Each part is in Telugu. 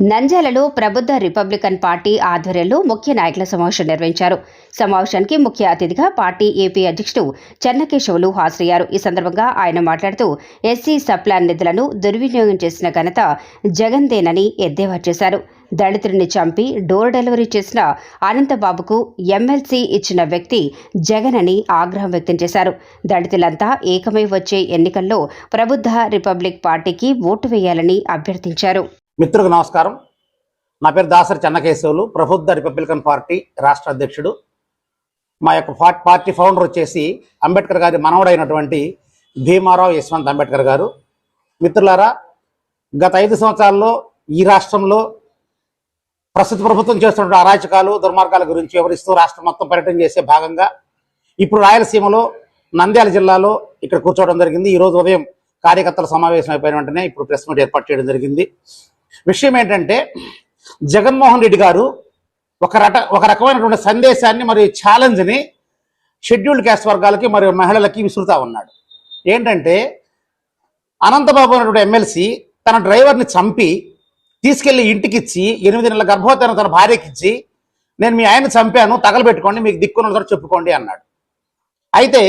నంద్యాలలో ప్రబుద్ధ రిపబ్లికన్ పార్టీ ఆధ్వర్యంలో ముఖ్య నాయకుల సమావేశం నిర్వహించారు. సమావేశానికి ముఖ్య అతిథిగా పార్టీ ఏపీ అధ్యక్షుడు చెన్నకేశవులు హాజరయ్యారు. ఈ సందర్భంగా ఆయన మాట్లాడుతూ ఎస్సీ సప్లాన్ నిధులను దుర్వినియోగం చేసిన ఘనత జగన్దేనని ఎద్దేవా చేశారు. దళితుడిని చంపి డోర్ డెలివరీ చేసిన అనంతబాబుకు ఎమ్మెల్సీ ఇచ్చిన వ్యక్తి జగన్ అని ఆగ్రహం వ్యక్తం చేశారు. దళితులంతా ఏకమై వచ్చే ఎన్నికల్లో ప్రబుద్ధ రిపబ్లిక్ పార్టీకి ఓటు వేయాలని అభ్యర్థించారు. మిత్రులకు నమస్కారం. నా పేరు దాసరి చెన్నకేశవులు. ప్రబుద్ధ రిపబ్లికన్ పార్టీ రాష్ట్ర అధ్యక్షుడు. మా యొక్క పార్టీ ఫౌండర్ వచ్చేసి అంబేద్కర్ గారి మనవడైనటువంటి భీమారావు యశ్వంత్ అంబేద్కర్ గారు. మిత్రులారా గత ఐదు సంవత్సరాల్లో ఈ రాష్ట్రంలో ప్రస్తుత ప్రభుత్వం చేస్తున్న అరాచకాలు దుర్మార్గాల గురించి వివరిస్తూ రాష్ట్రం మొత్తం పర్యటన చేసే భాగంగా ఇప్పుడు రాయలసీమలో నంద్యాల జిల్లాలో ఇక్కడ కూర్చోవడం జరిగింది. ఈరోజు ఉదయం కార్యకర్తల సమావేశం అయిపోయిన వెంటనే ఇప్పుడు ప్రెస్ మీట్ ఏర్పాటు చేయడం జరిగింది. విషయం ఏంటంటే జగన్మోహన్ రెడ్డి గారు ఒక రట ఒక రకమైనటువంటి సందేశాన్ని మరియు ఛాలెంజ్ని షెడ్యూల్డ్ క్యాస్ట్ వర్గాలకి మరియు మహిళలకి విసురుతా ఉన్నాడు. ఏంటంటే అనంతబాబు అనేటువంటి ఎమ్మెల్సీ తన డ్రైవర్ని చంపి తీసుకెళ్ళి ఇంటికిచ్చి ఎనిమిది నెలల గర్భవతి తన భార్యకిచ్చి నేను మీ ఆయన చంపాను తగలబెట్టుకోండి మీకు దిక్కున్న దగ్గర చెప్పుకోండి అన్నాడు. అయితే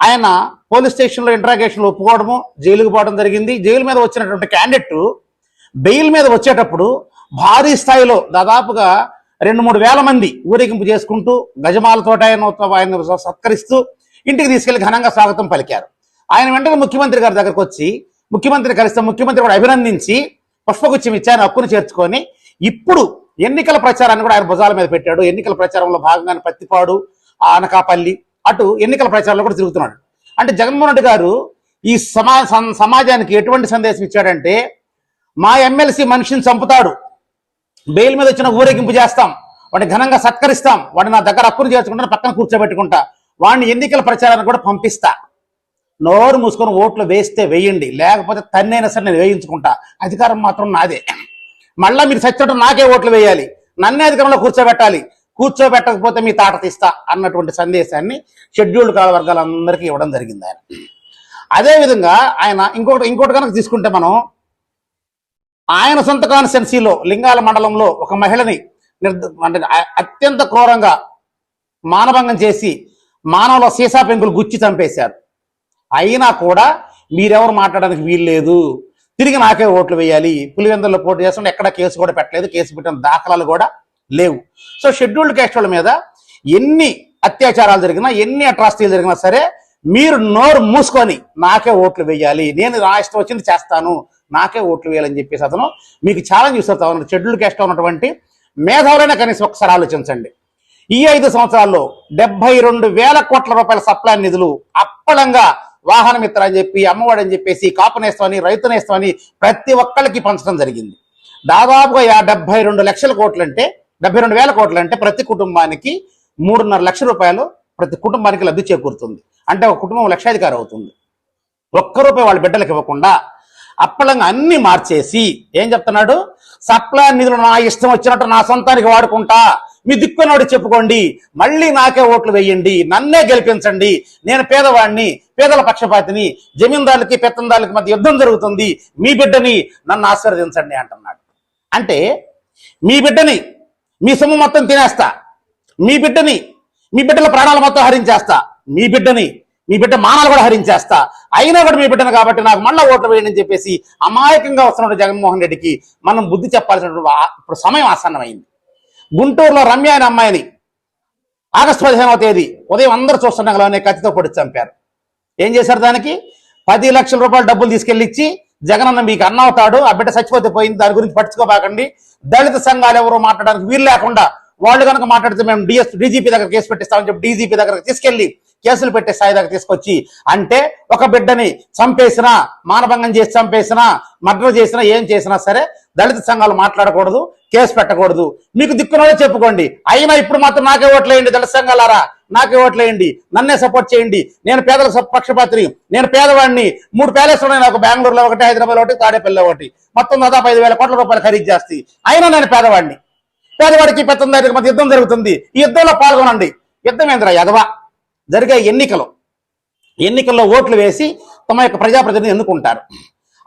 ఆయన పోలీస్ స్టేషన్లో ఇంట్రాగేషన్లో ఒప్పుకోవడము జైలుకు పోవడం జరిగింది. జైలు మీద వచ్చినటువంటి క్యాండిడేట్ బెయిల్ మీద వచ్చేటప్పుడు భారీ స్థాయిలో దాదాపుగా రెండు మూడు వేల మంది ఊరేగింపు చేసుకుంటూ గజమాలతోట ఆయన ఆయన సత్కరిస్తూ ఇంటికి తీసుకెళ్ళి ఘనంగా స్వాగతం పలికారు. ఆయన వెంటనే ముఖ్యమంత్రి గారి దగ్గరకు వచ్చి ముఖ్యమంత్రి కలిస్తే ముఖ్యమంత్రి కూడా అభినందించి పుష్పగుచ్చం ఇచ్చారని హక్కును చేర్చుకొని ఇప్పుడు ఎన్నికల ప్రచారాన్ని కూడా ఆయన భుజాల మీద పెట్టాడు. ఎన్నికల ప్రచారంలో భాగంగానే పత్తిపాడు అనకాపల్లి అటు ఎన్నికల ప్రచారంలో కూడా తిరుగుతున్నాడు. అంటే జగన్మోహన్ రెడ్డి గారు ఈ సమా సమాజానికి ఎటువంటి సందేశం ఇచ్చాడంటే మా ఎమ్మెల్సీ మనిషిని చంపుతాడు. బెయిల్ మీద వచ్చిన ఊరేగింపు చేస్తాం. వాడిని ఘనంగా సత్కరిస్తాం. వాడిని నా దగ్గర అప్పులు చేసుకుంటాను పక్కన కూర్చోబెట్టుకుంటా. వాడిని ఎన్నికల ప్రచారాన్ని కూడా పంపిస్తా. నోరు మూసుకొని ఓట్లు వేస్తే వేయండి. లేకపోతే తన్నైనా సరే నేను వేయించుకుంటా. అధికారం మాత్రం నాదే. మళ్ళీ మీరు చచ్చటం నాకే ఓట్లు వేయాలి. నన్నే అధికారంలో కూర్చోబెట్టాలి. కూర్చోబెట్టకపోతే మీ తాట తీస్తా అన్నటువంటి సందేశాన్ని షెడ్యూల్డ్ కాల వర్గాలందరికీ ఇవ్వడం జరిగింది ఆయన. అదేవిధంగా ఆయన ఇంకోటి ఇంకోటి కనుక తీసుకుంటే మనం ఆయన సొంత కాన్స్టెన్సీలో లింగాల మండలంలో ఒక మహిళని అంటే అత్యంత క్రూరంగా మానభంగం చేసి మానవుల సీసా పెంకులు గుచ్చి చంపేశారు. అయినా కూడా మీరెవరు మాట్లాడడానికి వీల్లేదు? తిరిగి నాకే ఓట్లు వేయాలి. పులివెందుల్లో పోటీ చేస్తుంటే ఎక్కడ కేసు కూడా పెట్టలేదు. కేసు పెట్టిన దాఖలాలు కూడా లేవు. సో షెడ్యూల్డ్ క్యాస్ట్ వాళ్ళ మీద ఎన్ని అత్యాచారాలు జరిగినా ఎన్ని అట్రాసిటీలు జరిగినా సరే మీరు నోరు మూసుకొని నాకే ఓట్లు వేయాలి నేను నా ఇష్టం వచ్చింది చేస్తాను నాకే ఓట్లు వేయాలని చెప్పేసి అతను మీకు ఛాలెంజ్ ఇస్తా ఉన్నాడు. షెడ్యూల్డ్ క్యాస్ట్ ఉన్నటువంటి మేధావులైనా కనీసం ఒకసారి ఆలోచించండి. ఈ ఐదు సంవత్సరాల్లో డెబ్బై రెండు వేల కోట్ల రూపాయల సప్లై నిధులు అప్పలంగా వాహన మిత్ర అని చెప్పి అమ్మఒడి అని చెప్పేసి కాపునేస్తామని రైతునేస్తామని ప్రతి ఒక్కళ్ళకి పంచడం జరిగింది. దాదాపుగా డెబ్బై రెండు లక్షల కోట్లు అంటే డెబ్బై రెండు వేల కోట్లు అంటే ప్రతి కుటుంబానికి మూడున్నర లక్షల రూపాయలు ప్రతి కుటుంబానికి లబ్ధి చేకూరుతుంది. అంటే ఒక కుటుంబం లక్షాధికారి అవుతుంది. ఒక్క రూపాయి వాళ్ళ బిడ్డలకు ఇవ్వకుండా అప్పలంగా అన్ని మార్చేసి ఏం చెప్తున్నాడు? సప్లై నిధులు నా ఇష్టం వచ్చినట్టు నా సొంతానికి వాడుకుంటా. మీ దిక్కునోడు చెప్పుకోండి. మళ్ళీ నాకే ఓట్లు వేయండి. నన్నే గెలిపించండి. నేను పేదవాడిని పేదల పక్షపాతిని జమీందారులకి పెత్తందారులకి మధ్య యుద్ధం జరుగుతుంది. మీ బిడ్డని నన్ను ఆశీర్వదించండి అంటున్నాడు. అంటే మీ బిడ్డని మీ సొమ్ము మొత్తం తినేస్తా. మీ బిడ్డని మీ బిడ్డల ప్రాణాలు మొత్తం హరించేస్తా. మీ బిడ్డని మీ బిడ్డ మానాలు కూడా హరించేస్తా. అయినా కూడా మీ బిడ్డను కాబట్టి నాకు మళ్ళా ఓట్లు వేయండి అని చెప్పేసి అమాయకంగా వస్తున్న జగన్మోహన్ రెడ్డికి మనం బుద్ధి చెప్పాల్సినటువంటి ఇప్పుడు సమయం ఆసన్నమైంది. గుంటూరులో రమ్య అనే అమ్మాయిని ఆగస్టు పదిహేనవ తేదీ ఉదయం అందరూ చూస్తుండగానే కత్తితో పొడి చంపారు. ఏం చేశారు దానికి? పది లక్షల రూపాయలు డబ్బులు తీసుకెళ్ళి ఇచ్చి జగనన్న మీకు అన్న అవుతాడు ఆ బిడ్డ చచ్చిపోతే పోయింది దాని గురించి పట్టించుకోబాకండి. దళిత సంఘాలు ఎవరు మాట్లాడడానికి వీలు లేకుండా వాళ్ళు కనుక మాట్లాడితే మేము డిఎస్ డీజీపీ దగ్గర కేసు పెట్టిస్తామని చెప్పి డీజీపీ దగ్గర తీసుకెళ్ళి కేసులు పెట్టే స్థాయి దగ్గర తీసుకొచ్చి అంటే ఒక బిడ్డని చంపేసినా మానభంగం చేసి చంపేసినా మర్డర్ చేసినా ఏం చేసినా సరే దళిత సంఘాలు మాట్లాడకూడదు కేసు పెట్టకూడదు. మీకు దిక్కునోడే చెప్పుకోండి. అయినా ఇప్పుడు మాత్రం నాకే ఓట్లేయండి దళిత సంఘాలారా? నాకే ఓట్లేయండి. నన్నే సపోర్ట్ చేయండి. నేను పేదల పక్షపాత్రి నేను పేదవాడిని. మూడు ప్యాలెస్ ఉన్నాయి నాకు. బెంగళూరులో ఒకటి హైదరాబాద్ ఒకటి తాడేపల్లి ఒకటి. మొత్తం దాదాపు ఐదు వేల కోట్ల రూపాయలు ఖరీదు చేస్తాయి. అయినా నేను పేదవాడిని. పేదవాడికి పెత్తందారికి మధ్య యుద్ధం జరుగుతుంది. ఈ యుద్ధంలో పాల్గొనండి. యుద్ధమేంద్ర ఏంద్రా జరిగే ఎన్నికలు. ఎన్నికల్లో ఓట్లు వేసి తమ యొక్క ప్రజాప్రతినిధిని ఎన్నుకుంటారు.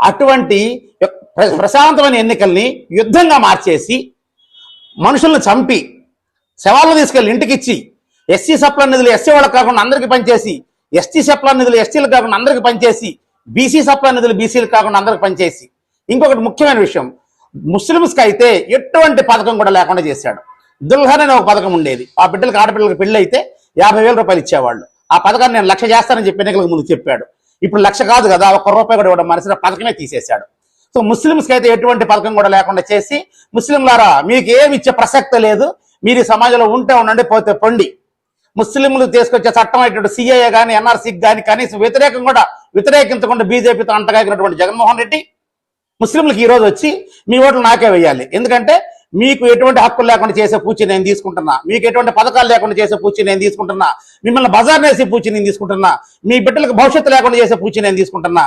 అటువంటి ప్ర- ప్రశాంతమైన ఎన్నికల్ని యుద్ధంగా మార్చేసి మనుషులను చంపి శవాలను తీసుకెళ్ళి ఇంటికి ఇచ్చి ఎస్సీ సప్లా నిధులు ఎస్సీ వాళ్ళకి కాకుండా అందరికి పనిచేసి ఎస్టీ సప్లా నిధులు ఎస్టీలకు కాకుండా అందరికి పనిచేసి బీసీ సప్లా నిధులు బీసీలకు కాకుండా అందరికి పనిచేసి. ఇంకొకటి ముఖ్యమైన విషయం. ముస్లిమ్స్కి అయితే ఎటువంటి పథకం కూడా లేకుండా చేశాడు. దుల్హన్ అనే ఒక పథకం ఉండేది. ఆ బిడ్డలకు ఆడపిల్లలకు పెళ్ళి అయితే యాభై వేల రూపాయలు ఇచ్చేవాళ్ళు. ఆ పథకాన్ని నేను లక్ష చేస్తానని చెప్పి ఎన్నికలకు ముందు చెప్పాడు. ఇప్పుడు లక్ష కాదు కదా ఒక్క రూపాయి కూడా ఇవ్వడం మనసులో పథకమే తీసేశాడు. సో ముస్లిమ్స్కి అయితే ఎటువంటి పథకం కూడా లేకుండా చేసి ముస్లింలారా మీకు ఏమి ఇచ్చే ప్రసక్తి లేదు. మీరు ఈ సమాజంలో ఉంటే ఉండండి పోతే పొండి. ముస్లింలు తీసుకొచ్చే చట్టం అయినటువంటి సిఏఏ కానీ ఎన్ఆర్సీకి కానీ కనీసం వ్యతిరేకం కూడా వ్యతిరేకించకుండా బీజేపీతో అంటగాగినటువంటి జగన్మోహన్ రెడ్డి ముస్లింలకు ఈ రోజు వచ్చి మీ ఓట్లు నాకే వేయాలి. ఎందుకంటే మీకు ఎటువంటి హక్కులు లేకుండా చేసే పూచి నేను తీసుకుంటున్నా. మీకు ఎటువంటి పథకాలు లేకుండా చేసే పూచి నేను తీసుకుంటున్నా. మిమ్మల్ని బజార్ వేసే పూచి నేను తీసుకుంటున్నా. మీ బిడ్డలకు భవిష్యత్తు లేకుండా చేసే పూచి నేను తీసుకుంటున్నా.